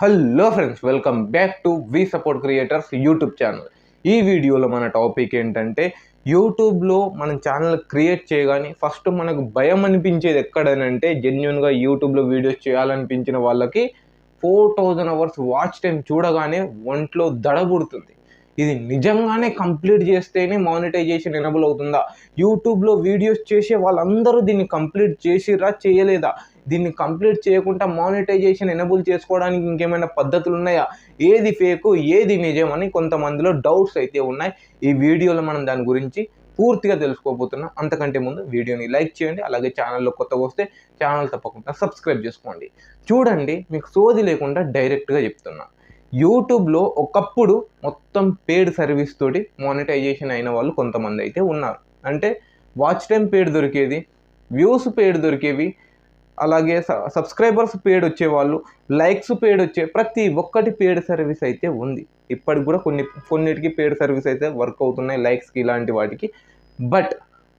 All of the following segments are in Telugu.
Hello friends welcome back to we support creators YouTube channel ఈ వీడియోలో మన టాపిక్ ఏంటంటే యూట్యూబ్లో మనం ఛానల్ క్రియేట్ చేయగానే ఫస్ట్ మనకు భయం అనిపించేది ఎక్కడనంటే జెన్యున్గా యూట్యూబ్లో వీడియోస్ చేయాలనిపించిన వాళ్ళకి four thousand hours watch time చూడగానే ఒంట్లో దడబుడుతుంది ఇది నిజంగానే కంప్లీట్ చేస్తేనే మానిటైజేషన్ ఎనబుల్ అవుతుందా? యూట్యూబ్లో వీడియోస్ చేసే వాళ్ళందరూ దీన్ని కంప్లీట్ చేసిరా చేయలేదా? దీన్ని కంప్లీట్ చేయకుండా మానిటైజేషన్ ఎనబుల్ చేసుకోవడానికి ఇంకేమైనా పద్ధతులు ఉన్నాయా ఏది ఫేకు ఏది నిజం అని కొంతమందిలో డౌట్స్ అయితే ఉన్నాయి. ఈ వీడియోలో మనం దాని గురించి పూర్తిగా తెలుసుకోబోతున్నాం. అంతకంటే ముందు వీడియోని లైక్ చేయండి అలాగే ఛానల్లో కొత్తగా వస్తే ఛానల్ తప్పకుండా సబ్స్క్రైబ్ చేసుకోండి. చూడండి మీకు సోది లేకుండా డైరెక్ట్గా చెప్తున్నా. యూట్యూబ్లో ఒకప్పుడు మొత్తం పేడ్ సర్వీస్ తోటి మానిటైజేషన్ అయిన వాళ్ళు కొంతమంది అయితే ఉన్నారు. అంటే వాచ్ టైం పేడ్ దొరికేది వ్యూస్ పేడ్ దొరికేవి అలాగే సబ్స్క్రైబర్స్ పేడ్ వచ్చేవాళ్ళు లైక్స్ పేడ్ వచ్చే ప్రతి ఒక్కటి పేడ్ సర్వీస్ అయితే ఉంది. ఇప్పటికి కూడా కొన్ని కొన్నిటికి పేడ్ సర్వీస్ అయితే వర్క్ అవుతున్నాయి లైక్స్కి ఇలాంటి వాటికి. బట్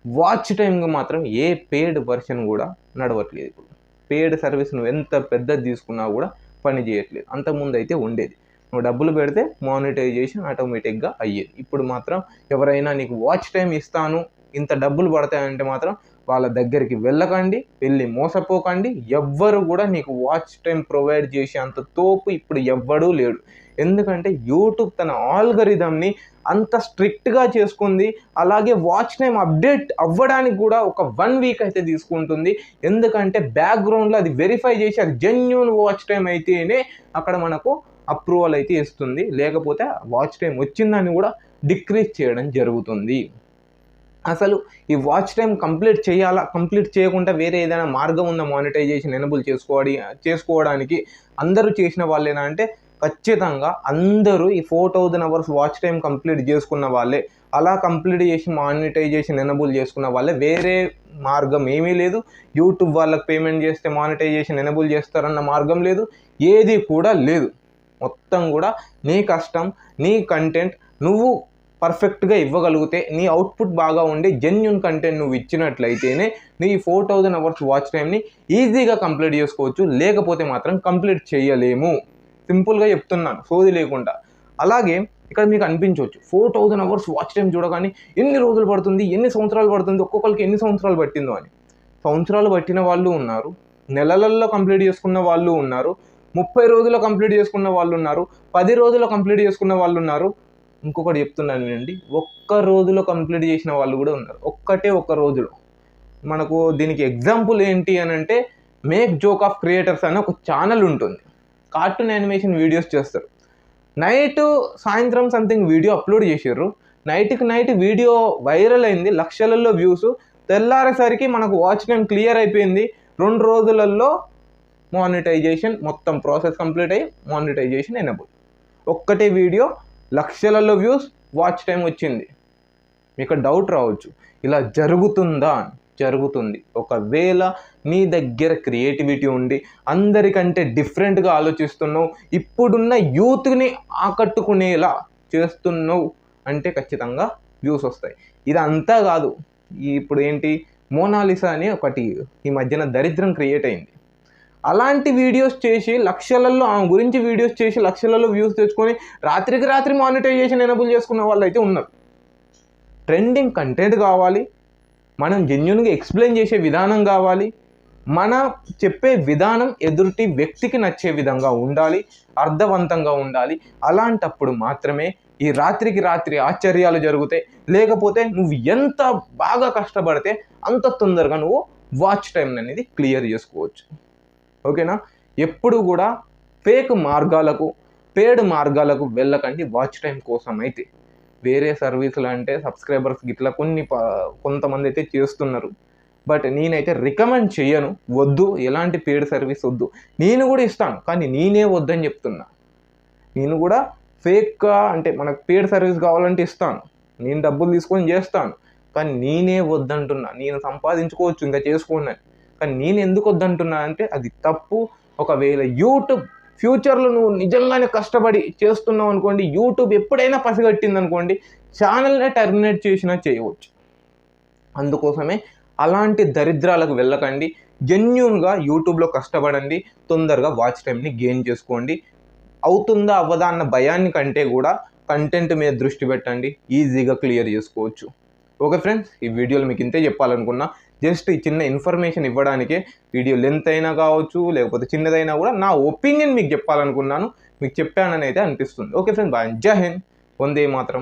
వాచ్ టైంకి మాత్రం ఏ పేడ్ వర్షన్ కూడా నడవట్లేదు. ఇప్పుడు పేడ్ సర్వీస్ నువ్వు ఎంత పెద్దది తీసుకున్నా కూడా పని చేయట్లేదు. అంతకుముందు అయితే ఉండేది. డబ్బులు పెడితే మానిటైజేషన్ ఆటోమేటిక్గా అయ్యేది. ఇప్పుడు మాత్రం ఎవరైనా నీకు వాచ్ టైం ఇస్తాను ఇంత డబ్బులు పడతాయంటే మాత్రం వాళ్ళ దగ్గరికి వెళ్ళకండి వెళ్ళి మోసపోకండి. ఎవ్వరు కూడా నీకు వాచ్ టైం ప్రొవైడ్ చేసే అంత తోపు ఇప్పుడు ఎవ్వడూ లేడు. ఎందుకంటే యూట్యూబ్ తన ఆల్గరిథంని అంత స్ట్రిక్ట్గా చేసుకుంది. అలాగే వాచ్ టైం అప్డేట్ అవ్వడానికి కూడా ఒక వన్ వీక్ అయితే తీసుకుంటుంది. ఎందుకంటే బ్యాక్గ్రౌండ్లో అది వెరిఫై చేసి అది జెన్యున్ వాచ్ టైం అయితేనే అక్కడ మనకు అప్రూవల్ అయితే ఇస్తుంది. లేకపోతే వాచ్ టైం వచ్చిందని కూడా డిక్రీజ్ చేయడం జరుగుతుంది. అసలు ఈ వాచ్ టైం కంప్లీట్ చేయాలా? కంప్లీట్ చేయకుండా వేరే ఏదైనా మార్గం ఉందా? మానిటైజేషన్ ఎనబుల్ చేసుకోవడి చేసుకోవడానికి అందరూ చేసిన వాళ్ళేనా అంటే ఖచ్చితంగా అందరూ ఈ four thousand hours watch time complete చేసుకున్న వాళ్ళే. అలా కంప్లీట్ చేసి మానిటైజేషన్ ఎనబుల్ చేసుకున్న వాళ్ళే. వేరే మార్గం ఏమీ లేదు. యూట్యూబ్ వాళ్ళకి పేమెంట్ చేస్తే మానిటైజేషన్ ఎనబుల్ చేస్తారన్న మార్గం లేదు. ఏది కూడా లేదు. మొత్తం కూడా నీ కష్టం నీ కంటెంట్ నువ్వు పర్ఫెక్ట్గా ఇవ్వగలిగితే నీ అవుట్పుట్ బాగా ఉండి జెన్యున్ కంటెంట్ నువ్వు ఇచ్చినట్లయితేనే నీ ఫోర్ థౌజండ్ అవర్స్ వాచ్ టైంని ఈజీగా కంప్లీట్ చేసుకోవచ్చు. లేకపోతే మాత్రం కంప్లీట్ చేయలేము. సింపుల్గా చెప్తున్నాను సోది లేకుండా. అలాగే ఇక్కడ మీకు అనిపించవచ్చు four thousand hours watch time చూడగానే ఎన్ని రోజులు పడుతుంది ఎన్ని సంవత్సరాలు పడుతుంది ఒక్కొక్కరికి ఎన్ని సంవత్సరాలు పట్టిందో అని. సంవత్సరాలు పట్టిన వాళ్ళు ఉన్నారు నెలలలో కంప్లీట్ చేసుకున్న వాళ్ళు ఉన్నారు ముప్పై రోజుల్లో కంప్లీట్ చేసుకున్న వాళ్ళు ఉన్నారు పది రోజుల్లో కంప్లీట్ చేసుకున్న వాళ్ళు ఉన్నారు ఇంకొకటి చెప్తున్నాను అండి ఒక్క రోజులో కంప్లీట్ చేసిన వాళ్ళు కూడా ఉన్నారు ఒక్కటే ఒక్క రోజులో. మనకు దీనికి ఎగ్జాంపుల్ ఏంటి అని అంటే మేక్ జోక్ ఆఫ్ క్రియేటర్స్ అనే ఒక ఛానల్ ఉంటుంది. కార్టూన్ యానిమేషన్ వీడియోస్ చేస్తారు. నైట్ సాయంత్రం సంథింగ్ వీడియో అప్లోడ్ చేసారు నైట్కి నైట్ వీడియో వైరల్ అయింది లక్షలలో వ్యూస్ తెల్లారేసరికి మనకు వాచ్ టైం క్లియర్ అయిపోయింది. రెండు రోజులలో మానిటైజేషన్ మొత్తం ప్రాసెస్ కంప్లీట్ అయ్యి మానిటైజేషన్ ఎనబుల్ ఒక్కటే వీడియో లక్షలలో వ్యూస్ వాచ్ టైం వచ్చింది. మీకు డౌట్ రావచ్చు. ఇలా జరుగుతుందా? జరుగుతుంది. ఒకవేళ నీ దగ్గర క్రియేటివిటీ ఉండి అందరికంటే డిఫరెంట్గా ఆలోచిస్తున్నావు ఇప్పుడున్న యూత్ని ఆకట్టుకునేలా చేస్తున్నావు అంటే ఖచ్చితంగా వ్యూస్ వస్తాయి. ఇదంతా కాదు. ఇప్పుడు ఏంటి? మోనాలిసా అని ఒకటి ఈ మధ్యన దరిద్రం క్రియేట్ అయింది. అలాంటి వీడియోస్ చేసి లక్షలలో ఆమె గురించి వీడియోస్ చేసి లక్షలలో వ్యూస్ తెచ్చుకొని రాత్రికి రాత్రి మానిటైజేషన్ ఎనబుల్ చేసుకున్న వాళ్ళు అయితే ఉన్నారు. ట్రెండింగ్ కంటెంట్ కావాలి. మనం జెన్యున్గా ఎక్స్ప్లెయిన్ చేసే విధానం కావాలి. మన చెప్పే విధానం ఎదుటి వ్యక్తికి నచ్చే విధంగా ఉండాలి. అర్థవంతంగా ఉండాలి. అలాంటప్పుడు మాత్రమే ఈ రాత్రికి రాత్రి ఆశ్చర్యాలు జరుగుతాయి. లేకపోతే నువ్వు ఎంత బాగా కష్టపడితే అంత తొందరగా నువ్వు వాచ్ టైం అనేది క్లియర్ చేసుకోవచ్చు. ఓకేనా? ఎప్పుడు కూడా ఫేక్ మార్గాలకు పేడ్ మార్గాలకు వెళ్ళకండి వాచ్ టైం కోసం అయితే వేరే సర్వీసులు అంటే సబ్స్క్రైబర్స్ గిట్లా కొన్ని కొంతమంది అయితే చేస్తున్నారు. బట్ నేనైతే రికమెండ్ చేయను వద్దు ఎలాంటి పేడ్ సర్వీస్ వద్దు. నేను కూడా ఇస్తాను కానీ నేనే వద్దని చెప్తున్నా. నేను కూడా ఫేక్గా అంటే మనకు పేడ్ సర్వీస్ కావాలంటే ఇస్తాను. నేను డబ్బులు తీసుకొని చేస్తాను కానీ నేనే వద్దంటున్నా. నేను సంపాదించుకోవచ్చు ఇంకా చేసుకోండి కానీ నేను ఎందుకు వద్దంటున్నా అంటే అది తప్పు. ఒకవేళ యూట్యూబ్ ఫ్యూచర్లో నువ్వు నిజంగానే కష్టపడి చేస్తున్నావు అనుకోండి యూట్యూబ్ ఎప్పుడైనా పసిగట్టింది అనుకోండి ఛానల్నే టర్మినేట్ చేసినా చేయవచ్చు. అందుకోసమే అలాంటి దరిద్రాలకు వెళ్ళకండి. జెన్యున్గా యూట్యూబ్లో కష్టపడండి. తొందరగా వాచ్ టైంని గెయిన్ చేసుకోండి. అవుతుందా అవ్వదా అన్న భయాన్ని కంటే కూడా కంటెంట్ మీద దృష్టి పెట్టండి. ఈజీగా క్లియర్ చేసుకోవచ్చు. ఓకే ఫ్రెండ్స్ ఈ వీడియోలో మీకు ఇంతే చెప్పాలనుకున్నా. జస్ట్ ఈ చిన్న ఇన్ఫర్మేషన్ ఇవ్వడానికే వీడియో లెంత్ అయినా కావచ్చు లేకపోతే చిన్నదైనా కూడా నా ఒపీనియన్ మీకు చెప్పాలనుకున్నాను మీకు చెప్పానని అయితే అనిపిస్తుంది. ఓకే ఫ్రెండ్స్ బాయ్ జై హింద్. వందే మాత్రం.